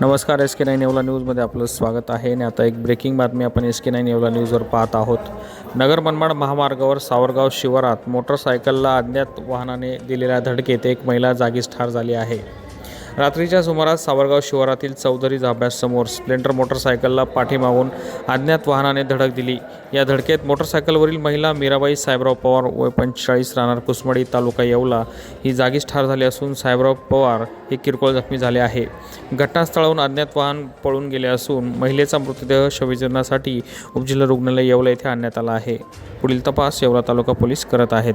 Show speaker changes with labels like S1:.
S1: नमस्कार S K nine Yeola न्यूजमध्ये आपलं स्वागत आहे. आणि आता एक ब्रेकिंग बातमी आपण एस के नाईन येवला न्यूजवर पाहत आहोत. नगर मनमाड महामार्गावर सावरगाव शिवारात मोटरसायकलला अज्ञात वाहनाने दिलेल्या धडकेत एक महिला जागीच ठार झाली आहे. रात्रीच्या सुमारास सावरगाव शिवारातील चौधरी झाब्यासमोर स्प्लेंडर मोटरसायकलला पाठीमागून अज्ञात वाहनाने धडक दिली. या धडकेत मोटरसायकलवरील महिला मीराबाई साहेबराव पवार वय पंचेचाळीस राहणार कुसमडी तालुका येवला. ही जागीच ठार झाली असून साहेबराव पवार हे किरकोळ जखमी झाले आहे. घटनास्थळाहून अज्ञात वाहन पळून गेले असून महिलेचा मृतदेह शवविच्छेदनासाठी उपजिल्हा रुग्णालय येवला येथे आणण्यात आला आहे. पुढील तपास येवला तालुका पोलीस करत आहेत.